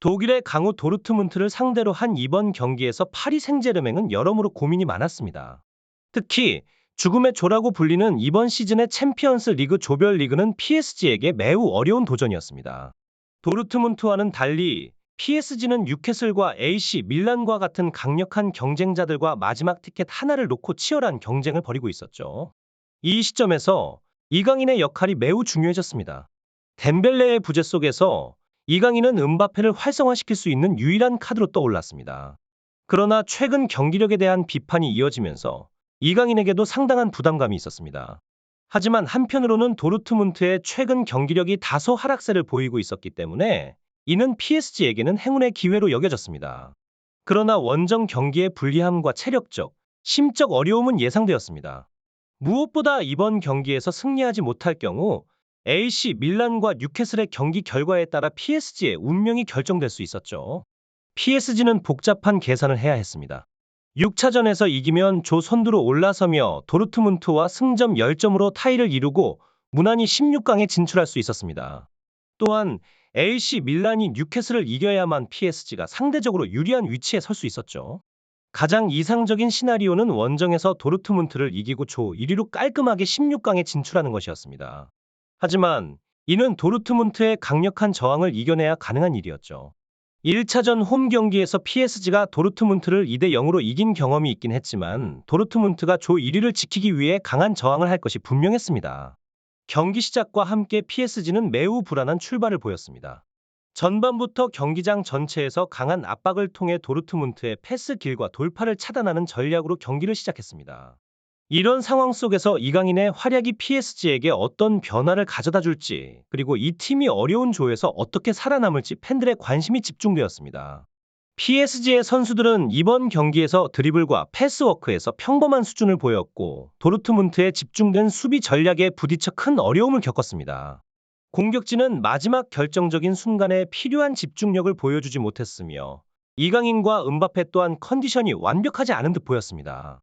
독일의 강호 도르트문트를 상대로 한 이번 경기에서 파리 생제르맹은 여러모로 고민이 많았습니다. 특히 죽음의 조라고 불리는 이번 시즌의 챔피언스 리그 조별 리그는 PSG에게 매우 어려운 도전이었습니다. 도르트문트와는 달리 PSG는 뉴캐슬과 AC 밀란과 같은 강력한 경쟁자들과 마지막 티켓 하나를 놓고 치열한 경쟁을 벌이고 있었죠. 이 시점에서 이강인의 역할이 매우 중요해졌습니다. 덴벨레의 부재 속에서 이 강인은 음바페를 활성화시킬 수 있는 유일한 카드로 떠올랐습니다. 그러나 최근 경기력에 대한 비판이 이어지면서 이강인에게도 상당한 부담감이 있었습니다. 하지만 한편으로는 도르트문트의 최근 경기력이 다소 하락세를 보이고 있었기 때문에 이는 PSG에게는 행운의 기회로 여겨졌습니다. 그러나 원정 경기의 불리함과 체력적, 심적 어려움은 예상되었습니다. 무엇보다 이번 경기에서 승리하지 못할 경우 AC 밀란과 뉴캐슬의 경기 결과에 따라 PSG의 운명이 결정될 수 있었죠. PSG는 복잡한 계산을 해야 했습니다. 6차전에서 이기면 조 선두로 올라서며 도르트문트와 승점 10점으로 타이를 이루고 무난히 16강에 진출할 수 있었습니다. 또한 AC 밀란이 뉴캐슬을 이겨야만 PSG가 상대적으로 유리한 위치에 설 수 있었죠. 가장 이상적인 시나리오는 원정에서 도르트문트를 이기고 조 1위로 깔끔하게 16강에 진출하는 것이었습니다. 하지만 이는 도르트문트의 강력한 저항을 이겨내야 가능한 일이었죠. 1차전 홈 경기에서 PSG가 도르트문트를 2대 0으로 이긴 경험이 있긴 했지만 도르트문트가 조 1위를 지키기 위해 강한 저항을 할 것이 분명했습니다. 경기 시작과 함께 PSG는 매우 불안한 출발을 보였습니다. 전반부터 경기장 전체에서 강한 압박을 통해 도르트문트의 패스 길과 돌파를 차단하는 전략으로 경기를 시작했습니다. 이런 상황 속에서 이강인의 활약이 PSG에게 어떤 변화를 가져다 줄지, 그리고 이 팀이 어려운 조에서 어떻게 살아남을지 팬들의 관심이 집중되었습니다. PSG의 선수들은 이번 경기에서 드리블과 패스워크에서 평범한 수준을 보였고, 도르트문트의 집중된 수비 전략에 부딪혀 큰 어려움을 겪었습니다. 공격진은 마지막 결정적인 순간에 필요한 집중력을 보여주지 못했으며, 이강인과 은바페 또한 컨디션이 완벽하지 않은 듯 보였습니다.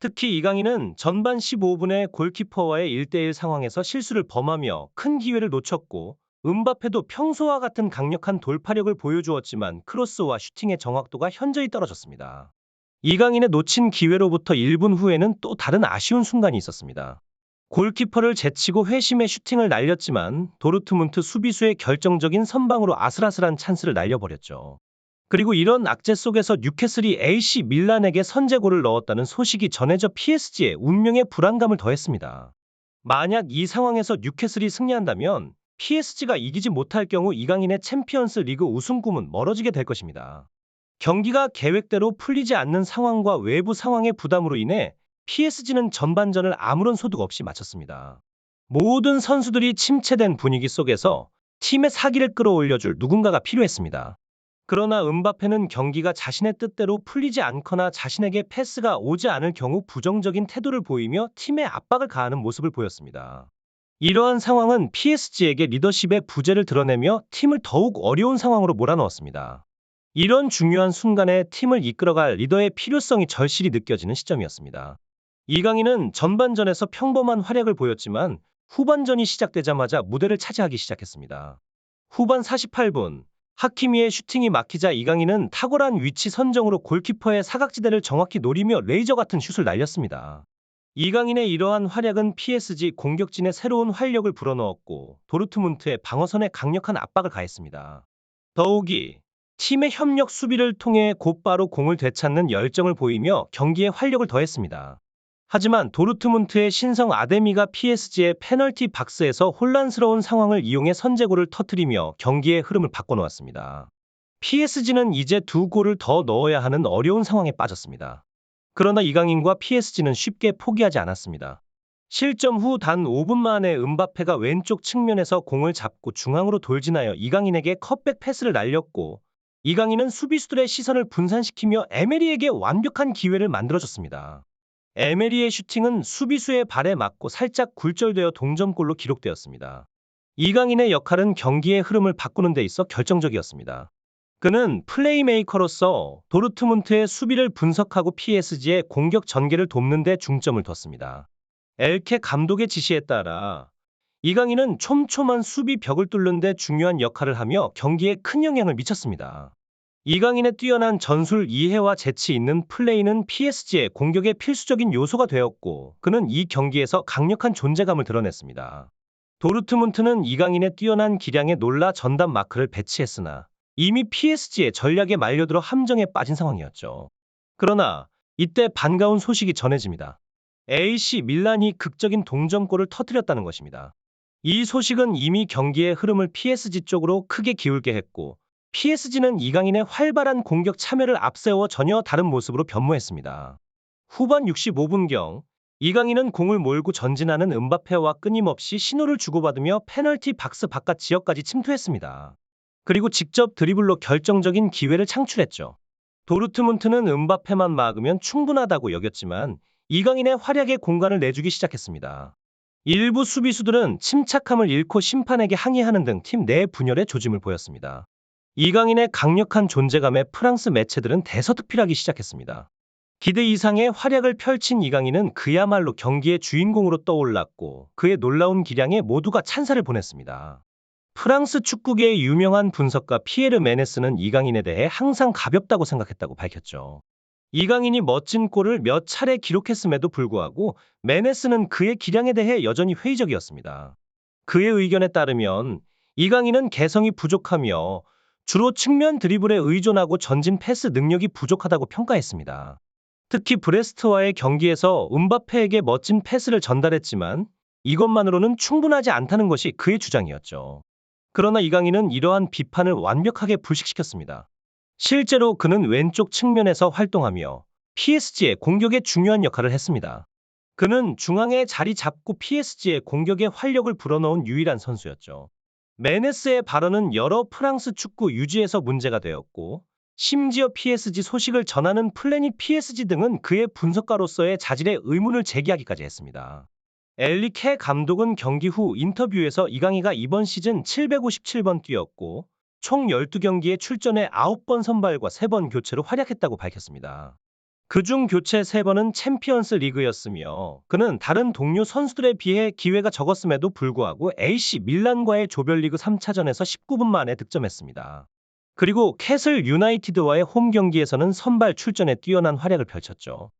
특히 이강인은 전반 15분에 골키퍼와의 1대1 상황에서 실수를 범하며 큰 기회를 놓쳤고 은바페도 평소와 같은 강력한 돌파력을 보여주었지만 크로스와 슈팅의 정확도가 현저히 떨어졌습니다. 이강인의 놓친 기회로부터 1분 후에는 또 다른 아쉬운 순간이 있었습니다. 골키퍼를 제치고 회심의 슈팅을 날렸지만 도르트문트 수비수의 결정적인 선방으로 아슬아슬한 찬스를 날려버렸죠. 그리고 이런 악재 속에서 뉴캐슬이 AC 밀란에게 선제골을 넣었다는 소식이 전해져 PSG의 운명에 불안감을 더했습니다. 만약 이 상황에서 뉴캐슬이 승리한다면 PSG가 이기지 못할 경우 이강인의 챔피언스 리그 우승 꿈은 멀어지게 될 것입니다. 경기가 계획대로 풀리지 않는 상황과 외부 상황의 부담으로 인해 PSG는 전반전을 아무런 소득 없이 마쳤습니다. 모든 선수들이 침체된 분위기 속에서 팀의 사기를 끌어올려줄 누군가가 필요했습니다. 그러나 은바페는 경기가 자신의 뜻대로 풀리지 않거나 자신에게 패스가 오지 않을 경우 부정적인 태도를 보이며 팀에 압박을 가하는 모습을 보였습니다. 이러한 상황은 PSG에게 리더십의 부재를 드러내며 팀을 더욱 어려운 상황으로 몰아넣었습니다. 이런 중요한 순간에 팀을 이끌어갈 리더의 필요성이 절실히 느껴지는 시점이었습니다. 이강인은 전반전에서 평범한 활약을 보였지만 후반전이 시작되자마자 무대를 차지하기 시작했습니다. 후반 48분 하키미의 슈팅이 막히자 이강인은 탁월한 위치 선정으로 골키퍼의 사각지대를 정확히 노리며 레이저 같은 슛을 날렸습니다. 이강인의 이러한 활약은 PSG 공격진의 새로운 활력을 불어넣었고 도르트문트의 방어선에 강력한 압박을 가했습니다. 더욱이 팀의 협력 수비를 통해 곧바로 공을 되찾는 열정을 보이며 경기에 활력을 더했습니다. 하지만 도르트문트의 신성 아데미가 PSG의 페널티 박스에서 혼란스러운 상황을 이용해 선제골을 터뜨리며 경기의 흐름을 바꿔놓았습니다. PSG는 이제 두 골을 더 넣어야 하는 어려운 상황에 빠졌습니다. 그러나 이강인과 PSG는 쉽게 포기하지 않았습니다. 실점 후 단 5분 만에 은바페가 왼쪽 측면에서 공을 잡고 중앙으로 돌진하여 이강인에게 컷백 패스를 날렸고 이강인은 수비수들의 시선을 분산시키며 에메리에게 완벽한 기회를 만들어줬습니다. 에메리의 슈팅은 수비수의 발에 맞고 살짝 굴절되어 동점골로 기록되었습니다. 이강인의 역할은 경기의 흐름을 바꾸는 데 있어 결정적이었습니다. 그는 플레이메이커로서 도르트문트의 수비를 분석하고 PSG의 공격 전개를 돕는 데 중점을 뒀습니다. 엘케 감독의 지시에 따라 이강인은 촘촘한 수비 벽을 뚫는 데 중요한 역할을 하며 경기에 큰 영향을 미쳤습니다. 이강인의 뛰어난 전술 이해와 재치 있는 플레이는 PSG의 공격의 필수적인 요소가 되었고 그는 이 경기에서 강력한 존재감을 드러냈습니다. 도르트문트는 이강인의 뛰어난 기량에 놀라 전담 마크를 배치했으나 이미 PSG의 전략에 말려들어 함정에 빠진 상황이었죠. 그러나 이때 반가운 소식이 전해집니다. AC 밀란이 극적인 동점골을 터뜨렸다는 것입니다. 이 소식은 이미 경기의 흐름을 PSG 쪽으로 크게 기울게 했고 PSG는 이강인의 활발한 공격 참여를 앞세워 전혀 다른 모습으로 변모했습니다. 후반 65분경 이강인은 공을 몰고 전진하는 은바페와 끊임없이 신호를 주고받으며 페널티 박스 바깥 지역까지 침투했습니다. 그리고 직접 드리블로 결정적인 기회를 창출했죠. 도르트문트는 은바페만 막으면 충분하다고 여겼지만 이강인의 활약에 공간을 내주기 시작했습니다. 일부 수비수들은 침착함을 잃고 심판에게 항의하는 등 팀 내 분열의 조짐을 보였습니다. 이강인의 강력한 존재감에 프랑스 매체들은 대서특필하기 시작했습니다. 기대 이상의 활약을 펼친 이강인은 그야말로 경기의 주인공으로 떠올랐고 그의 놀라운 기량에 모두가 찬사를 보냈습니다. 프랑스 축구계의 유명한 분석가 피에르 메네스는 이강인에 대해 항상 가볍다고 생각했다고 밝혔죠. 이강인이 멋진 골을 몇 차례 기록했음에도 불구하고 메네스는 그의 기량에 대해 여전히 회의적이었습니다. 그의 의견에 따르면 이강인은 개성이 부족하며 주로 측면 드리블에 의존하고 전진 패스 능력이 부족하다고 평가했습니다. 특히 브레스트와의 경기에서 은바페에게 멋진 패스를 전달했지만 이것만으로는 충분하지 않다는 것이 그의 주장이었죠. 그러나 이강인은 이러한 비판을 완벽하게 불식시켰습니다. 실제로 그는 왼쪽 측면에서 활동하며 PSG의 공격에 중요한 역할을 했습니다. 그는 중앙에 자리 잡고 PSG의 공격에 활력을 불어넣은 유일한 선수였죠. 메네스의 발언은 여러 프랑스 축구 유지에서 문제가 되었고 심지어 PSG 소식을 전하는 플래닛 PSG 등은 그의 분석가로서의 자질에 의문을 제기하기까지 했습니다. 엘리케 감독은 경기 후 인터뷰에서 이강인가 이번 시즌 757번 뛰었고 총 12경기에 출전해 9번 선발과 3번 교체로 활약했다고 밝혔습니다. 그중 교체 3번은 챔피언스 리그였으며 그는 다른 동료 선수들에 비해 기회가 적었음에도 불구하고 AC 밀란과의 조별리그 3차전에서 19분 만에 득점했습니다. 그리고 캐슬 유나이티드와의 홈 경기에서는 선발 출전에 뛰어난 활약을 펼쳤죠.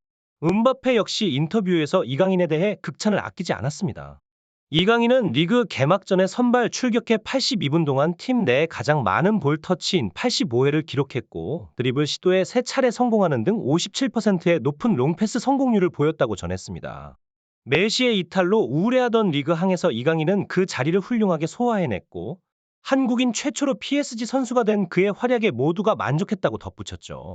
은바페 역시 인터뷰에서 이강인에 대해 극찬을 아끼지 않았습니다. 이강인은 리그 개막전에 선발 출격해 82분 동안 팀내 가장 많은 볼 터치인 85회를 기록했고 드리블 시도에 3차례 성공하는 등 57%의 높은 롱패스 성공률을 보였다고 전했습니다. 메시의 이탈로 우울해하던 리그 항에서 이강인은 그 자리를 훌륭하게 소화해냈고 한국인 최초로 PSG 선수가 된 그의 활약에 모두가 만족했다고 덧붙였죠.